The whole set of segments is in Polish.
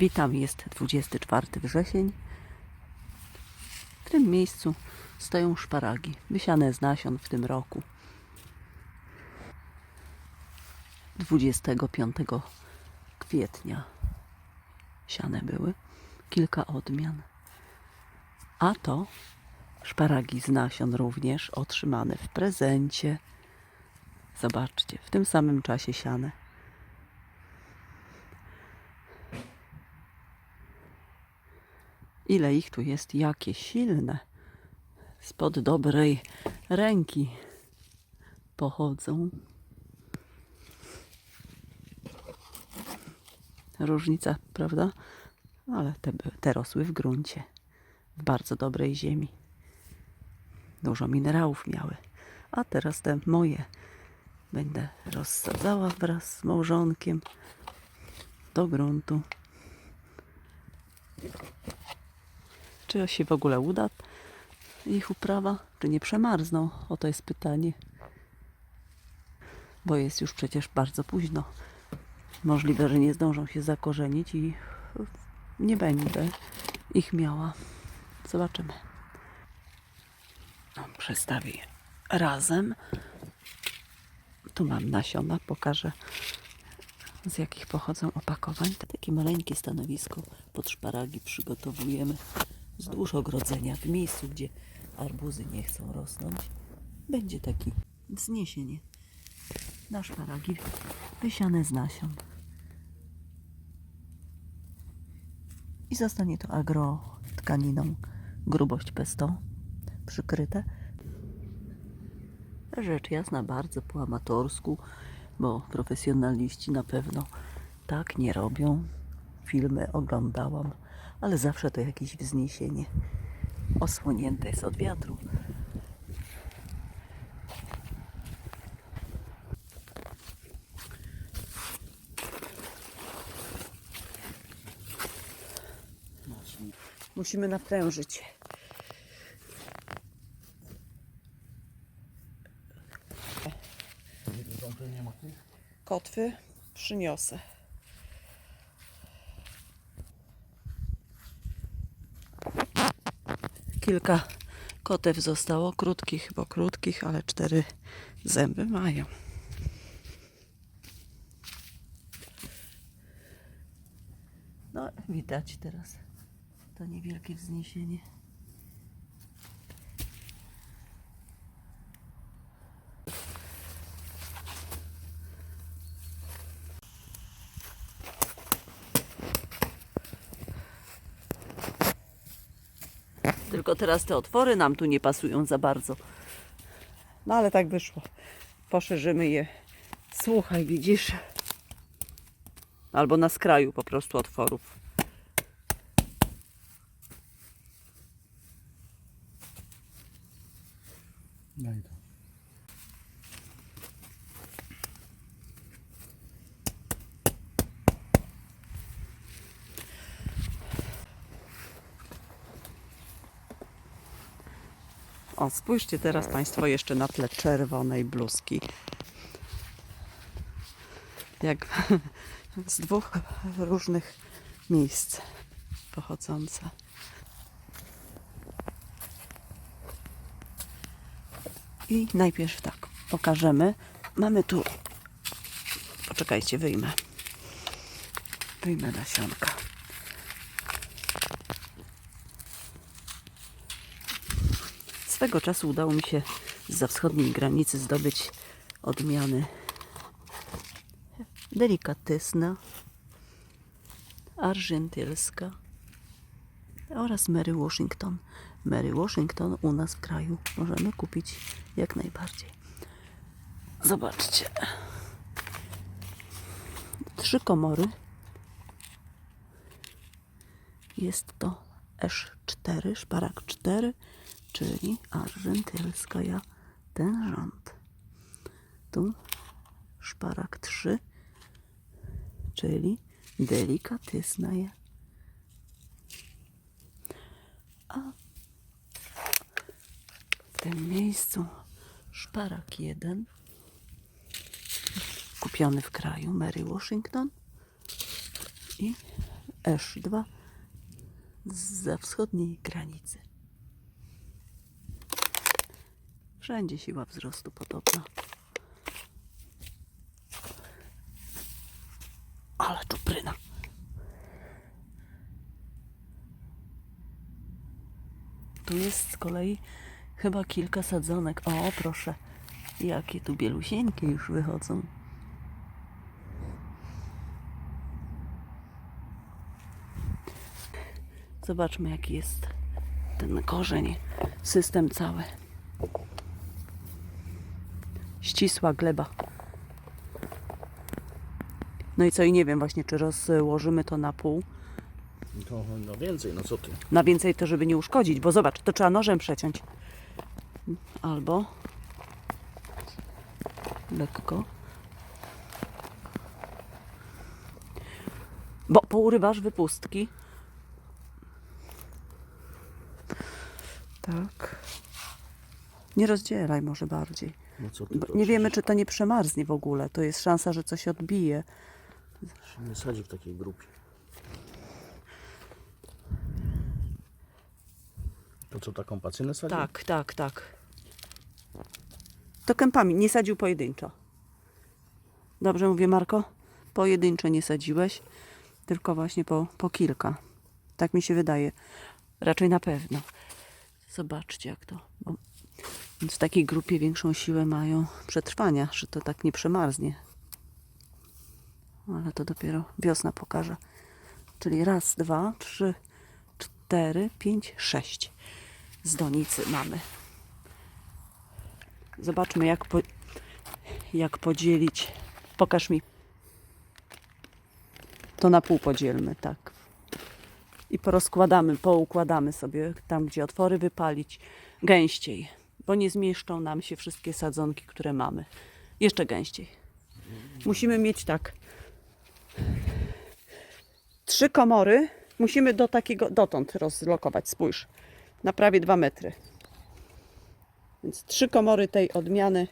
Witam, jest 24 wrzesień. W tym miejscu stoją szparagi, wysiane z nasion w tym roku. 25 kwietnia siane były, kilka odmian. A to szparagi z nasion również otrzymane w prezencie. Zobaczcie, w tym samym czasie siane. Ile ich tu jest, jakie silne. Spod dobrej ręki pochodzą. Różnica, prawda? Ale te, te rosły w gruncie, w bardzo dobrej ziemi. Dużo minerałów miały. A teraz te moje będę rozsadzała wraz z małżonkiem do gruntu. Czy się w ogóle uda ich uprawa? Czy nie przemarzną? Oto jest pytanie. Bo jest już przecież bardzo późno. Możliwe, że nie zdążą się zakorzenić i nie będę ich miała. Zobaczymy. No, Przestawię je razem. Tu mam nasiona, pokażę z jakich pochodzą opakowań. Takie maleńkie stanowisko pod szparagi przygotowujemy wzdłuż ogrodzenia, w miejscu, gdzie arbuzy nie chcą rosnąć. Będzie taki wzniesienie na szparagi wysiane z nasion. I zostanie to agro tkaniną grubość pesto przykryte. Rzecz jasna, bardzo po amatorsku, bo profesjonaliści na pewno tak nie robią. Filmy oglądałam, ale zawsze to jakieś wzniesienie. Osłonięte jest od wiatru. Musimy naprężyć. Kotwy przyniosę. Kilka kotew zostało, krótkich, bo krótkich, ale cztery zęby mają. No, widać teraz to niewielkie wzniesienie. Tylko teraz te otwory nam tu nie pasują za bardzo. No ale tak wyszło. Poszerzymy je. Słuchaj, widzisz? Albo na skraju po prostu otworów. Spójrzcie teraz Państwo jeszcze na tle czerwonej bluzki. Jak z dwóch różnych miejsc pochodzące. I najpierw tak, pokażemy. Mamy tu. Poczekajcie, wyjmę. Wyjmę nasionka. Swego czasu udało mi się za wschodniej granicy zdobyć odmiany delikatysna, argentylska oraz Mary Washington. Mary Washington u nas w kraju możemy kupić jak najbardziej. Zobaczcie. Trzy komory. Jest to Esz4, szparak 4, czyli argentylska ja ten rząd. Tu szparak 3, czyli delikatysna ja. A w tym miejscu szparak 1, kupiony w kraju Mary Washington i Esz2 za wschodniej granicy. Wszędzie siła wzrostu podobna. Ale czupryna. Tu jest z kolei chyba kilka sadzonek. O, proszę, jakie tu bielusieńkie już wychodzą. Zobaczmy, jaki jest ten korzeń, system cały. Ścisła gleba. No i co, i nie wiem właśnie, czy rozłożymy to na pół. To no więcej, no co ty? Na więcej to, żeby nie uszkodzić, bo zobacz, to trzeba nożem przeciąć. Albo lekko. Bo pourywasz wypustki. Tak. Nie rozdzielaj może bardziej. No co ty to nie wiemy, czy to nie przemarznie w ogóle. To jest szansa, że coś odbije. się nie sadzi w takiej grupie. To co, taką pacynę sadzi? Tak, tak, tak. To kępami, nie sadził pojedynczo. Dobrze mówię, Marko? Pojedynczo nie sadziłeś, tylko właśnie po, po kilka. Tak mi się wydaje. Raczej na pewno. Zobaczcie, jak to. Bo w takiej grupie większą siłę mają przetrwania, że to tak nie przemarznie. Ale to dopiero wiosna pokaże. Czyli raz, dwa, trzy, cztery, pięć, sześć z donicy mamy. Zobaczmy, jak, po, jak podzielić. Pokaż mi. To na pół podzielmy, tak. I porozkładamy, poukładamy sobie tam, gdzie otwory wypalić gęściej, bo nie zmieszczą nam się wszystkie sadzonki, które mamy. Jeszcze gęściej. Musimy mieć tak. Trzy komory musimy do takiego, dotąd rozlokować. Spójrz, na prawie dwa metry. Więc trzy komory tej odmiany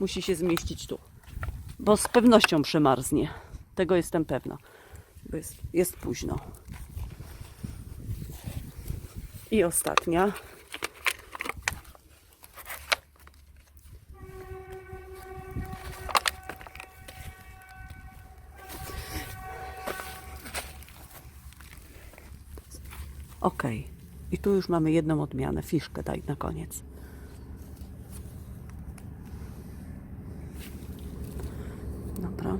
musi się zmieścić tu. Bo z pewnością przemarznie. Tego jestem pewna. Jest, jest późno. I ostatnia. Ok. I tu już mamy jedną odmianę. Fiszkę daj na koniec. Dobra.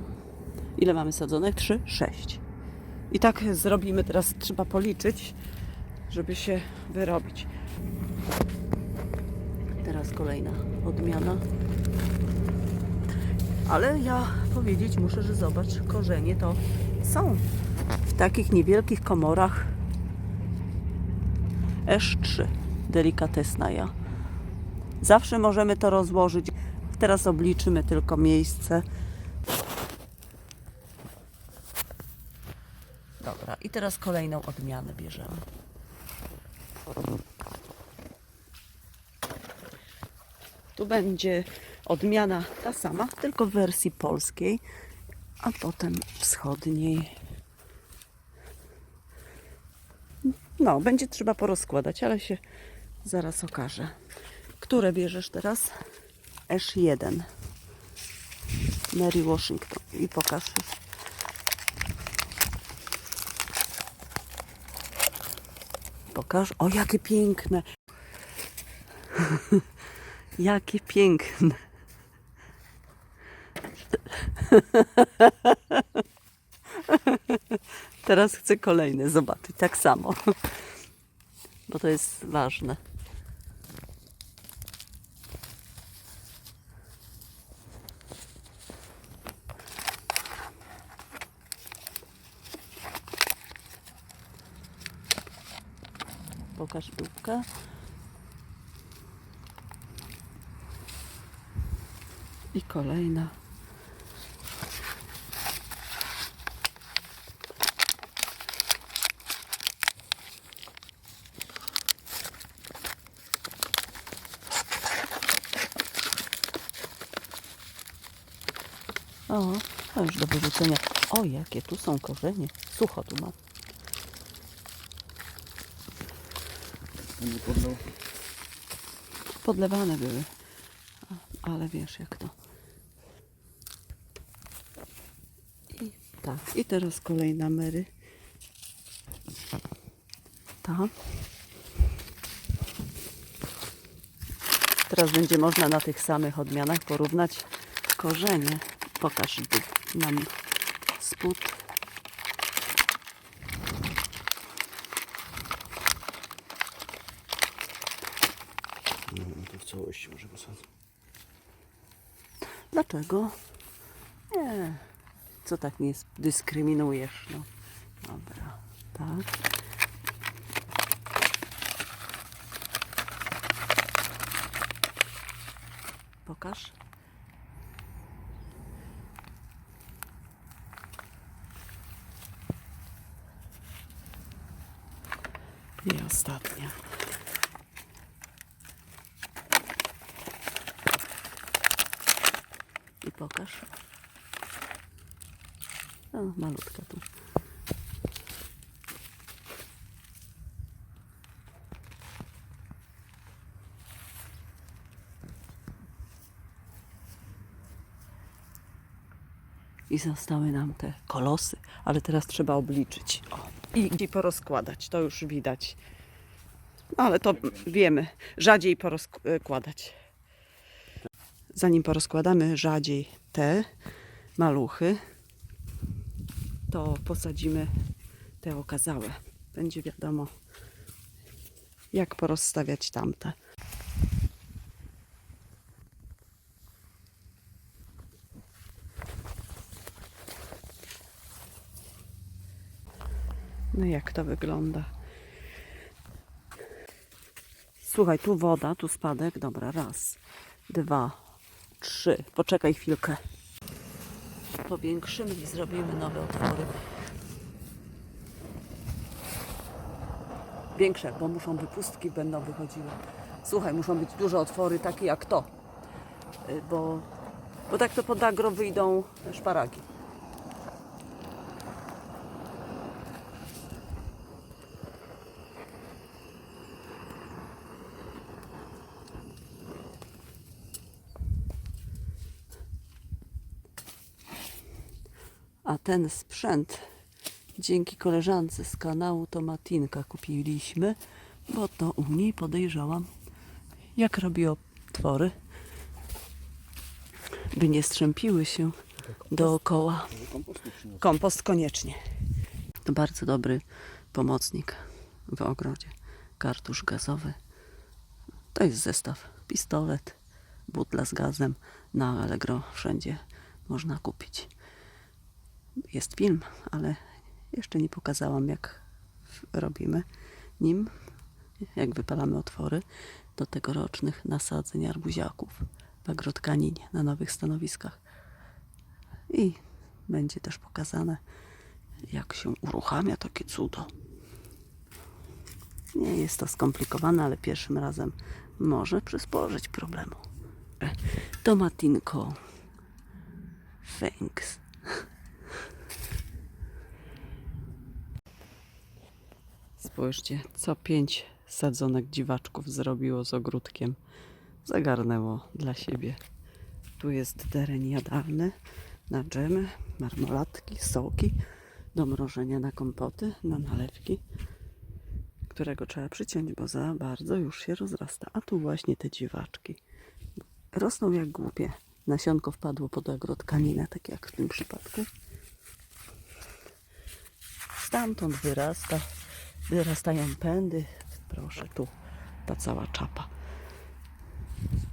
Ile mamy sadzonek? Trzy, sześć. I tak zrobimy teraz, trzeba policzyć, żeby się wyrobić. Teraz kolejna odmiana. Ale ja powiedzieć muszę, że zobacz, korzenie to są w takich niewielkich komorach Esz3, delikatesna ja. Zawsze możemy to rozłożyć. Teraz obliczymy tylko miejsce. Dobra, i teraz kolejną odmianę bierzemy. Tu będzie odmiana ta sama, tylko w wersji polskiej, a potem wschodniej. No, będzie trzeba porozkładać, ale się zaraz okaże. Które bierzesz teraz? Ash 1. Mary Washington. I pokaż. Pokaż. O, jakie piękne. jakie piękne. Teraz chcę kolejne zobaczyć. Tak samo. Bo to jest ważne. Pokaż dupkę. I kolejna. O, jakie tu są korzenie. Sucho tu mam. Podlewane były. Ale wiesz jak to. I tak. I teraz kolejna Mary. Ta. Teraz będzie można na tych samych odmianach porównać korzenie. Pokaż nam spód. No, no to w całości może posadzę. Dlaczego? Nie. Co tak nie dyskryminujesz? No. Dobra. Tak. Pokaż. I ostatnia. I pokaż. No, malutka tu. I zostały nam te kolosy, ale teraz trzeba obliczyć. I, I porozkładać, to już widać. No, ale to wiemy, rzadziej porozkładać. Zanim porozkładamy rzadziej te maluchy, to posadzimy te okazałe. Będzie wiadomo, jak porozstawiać tamte. Jak to wygląda? Słuchaj, tu woda, tu spadek. Dobra, raz, dwa, trzy. Poczekaj chwilkę. Powiększymy i zrobimy nowe otwory. Większe, bo muszą wypustki będą wychodziły. Słuchaj, muszą być duże otwory, takie jak to. Y, Bo, bo tak to pod agro wyjdą szparagi. Ten sprzęt dzięki koleżance z kanału Tomatinka kupiliśmy, bo to u niej podejrzałam, jak robi otwory, by nie strzępiły się dookoła. Kompost koniecznie. To bardzo dobry pomocnik w ogrodzie. Kartusz gazowy. To jest zestaw. Pistolet, butla z gazem. Na Allegro wszędzie można kupić. Jest film, ale jeszcze nie pokazałam, jak robimy nim, jak wypalamy otwory do tegorocznych nasadzeń arbuziaków w agrotkaninie na nowych stanowiskach. I będzie też pokazane, jak się uruchamia takie cudo. Nie jest to skomplikowane, ale pierwszym razem może przysporzyć problemu. Tomatinko. Thanks. Spójrzcie, co pięć sadzonek dziwaczków zrobiło z ogródkiem. Zagarnęło dla siebie. Tu jest teren jadalny na dżemy, marmolatki, soki, do mrożenia na kompoty, na nalewki, którego trzeba przyciąć, bo za bardzo już się rozrasta. A tu właśnie te dziwaczki. Rosną jak głupie. Nasionko wpadło pod agrotkaninę, tak jak w tym przypadku. Stamtąd wyrasta, wyrastają pędy. Proszę, tu ta cała czapa.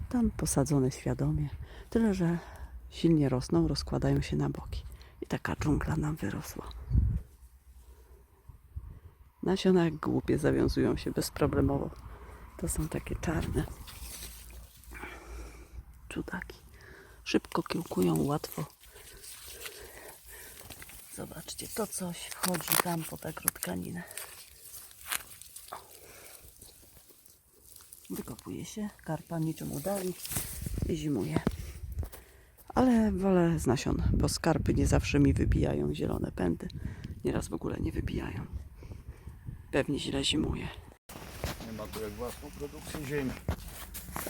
Tam posadzone świadomie. Tyle, że silnie rosną, rozkładają się na boki. I taka dżungla nam wyrosła. Nasiona jak głupie zawiązują się bezproblemowo. To są takie czarne. Czudaki. Szybko kiełkują, łatwo. Zobaczcie, to coś wchodzi tam pod agrotkaninę. Wykopuje się, karpa niczym udali i zimuje. Ale wolę z nasion, bo skarpy nie zawsze mi wybijają zielone pędy. Nieraz w ogóle nie wybijają. Pewnie źle zimuje. ma tu jak własną produkcję ziemi.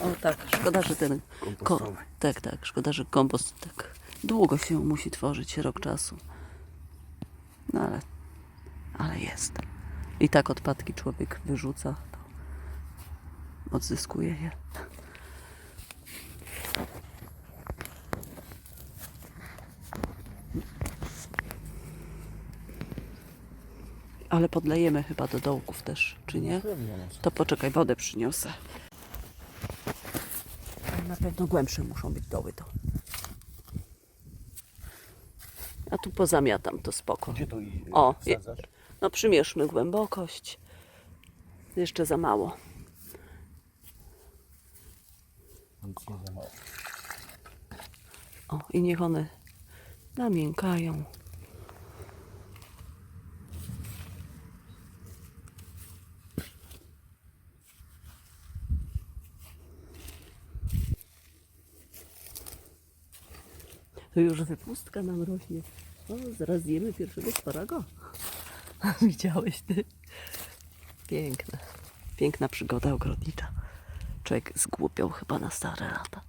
O tak, szkoda, że ten. Ko- tak, tak, szkoda, że kompost tak długo się musi tworzyć, rok czasu. No ale, ale jest. I tak odpadki człowiek wyrzuca, odzyskuje je. Ale podlejemy chyba do dołków też, czy nie? No. To poczekaj, wodę przyniosę. Na pewno głębsze muszą być doły to. A tu pozamiatam to spoko. Gdzie to i O, wsadzasz? No przymierzmy głębokość. Jeszcze za mało. Nic nie. O, i niech one namiękają. To już wypustka nam rośnie. O, zaraz zjemy pierwszego sparaga. Widziałeś ty? Piękne. Piękna przygoda ogrodnicza. Człowiek zgłupiał chyba na stare lata.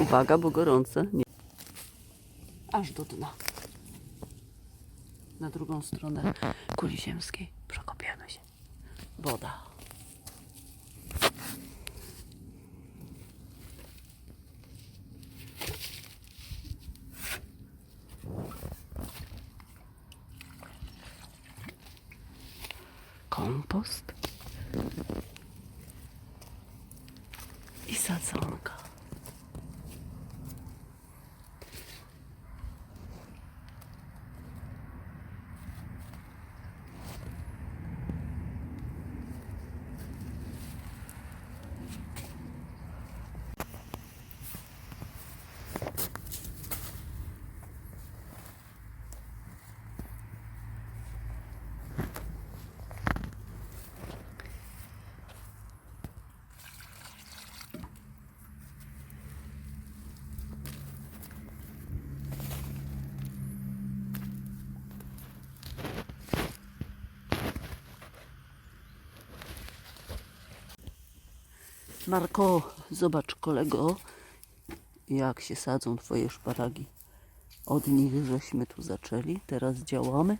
Uwaga, bo gorące. Nie. Aż do dna. Na drugą stronę kuli ziemskiej przekopiemy się. Woda. Kompost. I sadzonka. Marko, zobacz kolego, jak się sadzą twoje szparagi. Od nich żeśmy tu zaczęli, teraz działamy.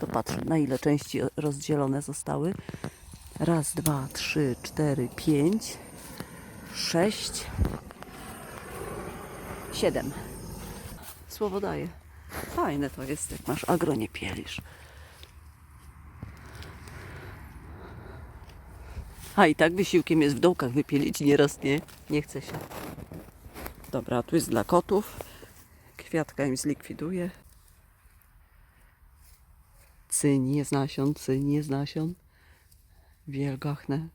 To patrz, na ile części rozdzielone zostały. Raz, dwa, trzy, cztery, pięć, sześć, siedem. Słowo daję. Fajne to jest, jak masz agro, nie pielisz. A i tak wysiłkiem jest w dołkach wypielić, nieraz nie, nie chce się. Dobra, tu jest dla kotów. Kwiatka im zlikwiduje. Cynie z nasion, cynie z nasion. Wielgachne.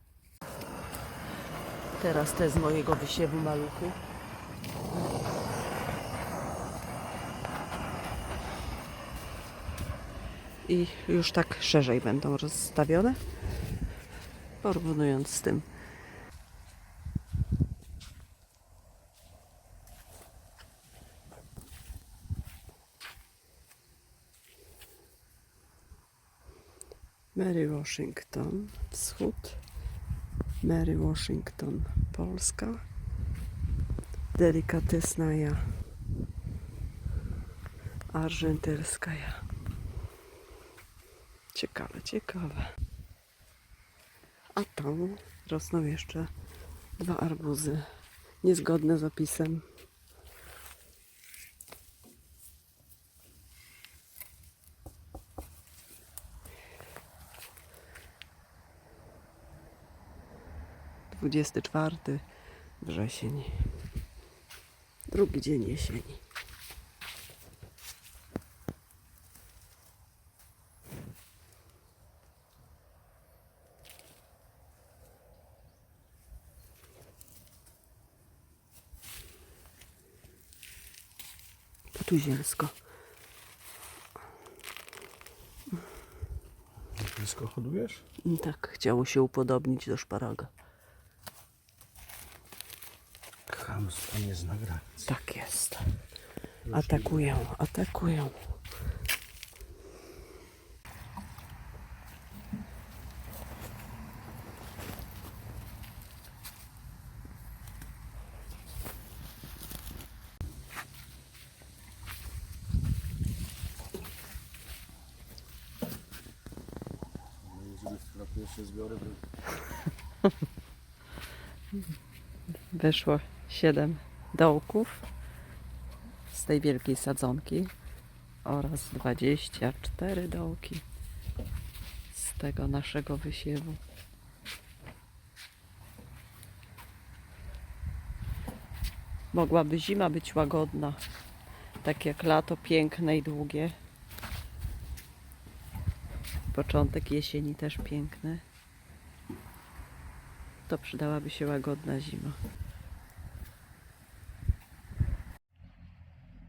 Teraz te z mojego wysiewu maluchy. I już tak szerzej będą rozstawione porównując z tym. Mary Washington, wschód. Mary Washington, Polska. Delikatesnaja argentelskaja. Ciekawe, ciekawe. A tam rosną jeszcze dwa arbuzy, niezgodne z opisem. Dwudziesty czwarty wrzesień. Drugi dzień jesieni. Tu zielsko. blisko hodujesz? Tak chciało się upodobnić do szparaga. Chamstwo nie zna granic. Tak jest. Atakują, atakują. No jeżeli zbiory, to Wyszło 7 dołków z tej wielkiej sadzonki oraz 24 dołki z tego naszego wysiewu. Mogłaby zima być łagodna, tak jak lato piękne i długie. Początek jesieni też piękny. To przydałaby się łagodna zima.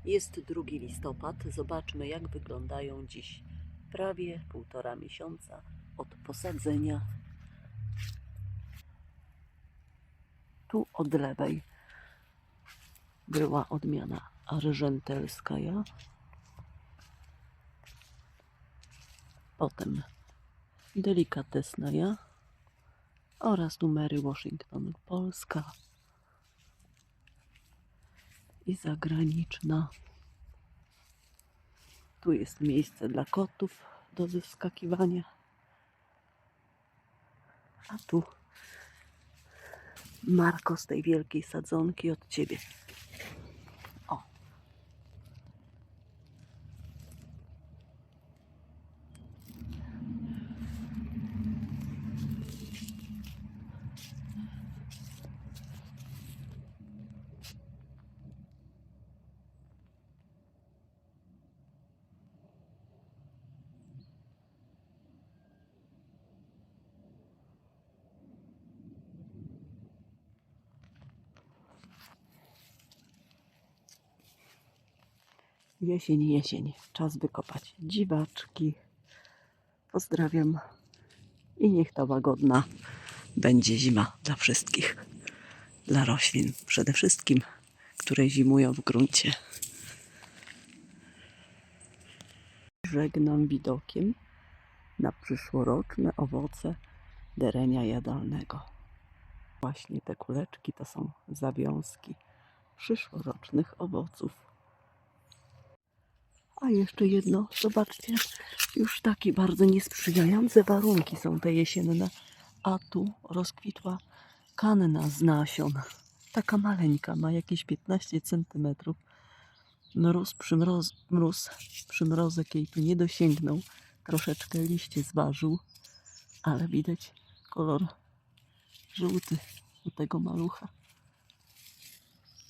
Jest 2 listopad. Zobaczmy, jak wyglądają dziś prawie półtora miesiąca od posadzenia. Tu od lewej była odmiana arżentelskaja. Potem delikatesnaja oraz numery Washington Polska i zagraniczna. Tu jest miejsce dla kotów do wyskakiwania. A tu Marko z tej wielkiej sadzonki od ciebie. Jesień, jesień. Czas wykopać dziwaczki. Pozdrawiam. I niech ta łagodna będzie zima dla wszystkich. Dla roślin przede wszystkim, które zimują w gruncie. Żegnam widokiem na przyszłoroczne owoce derenia jadalnego. Właśnie te kuleczki to są zawiązki przyszłorocznych owoców. A jeszcze jedno, zobaczcie, już takie bardzo niesprzyjające warunki są te jesienne. A tu rozkwitła kanna z nasion. Taka maleńka, ma jakieś 15 cm. Mróz, przymroz, mróz, przymrozek jej tu nie dosięgnął. Troszeczkę liście zważył, ale widać kolor żółty u tego malucha.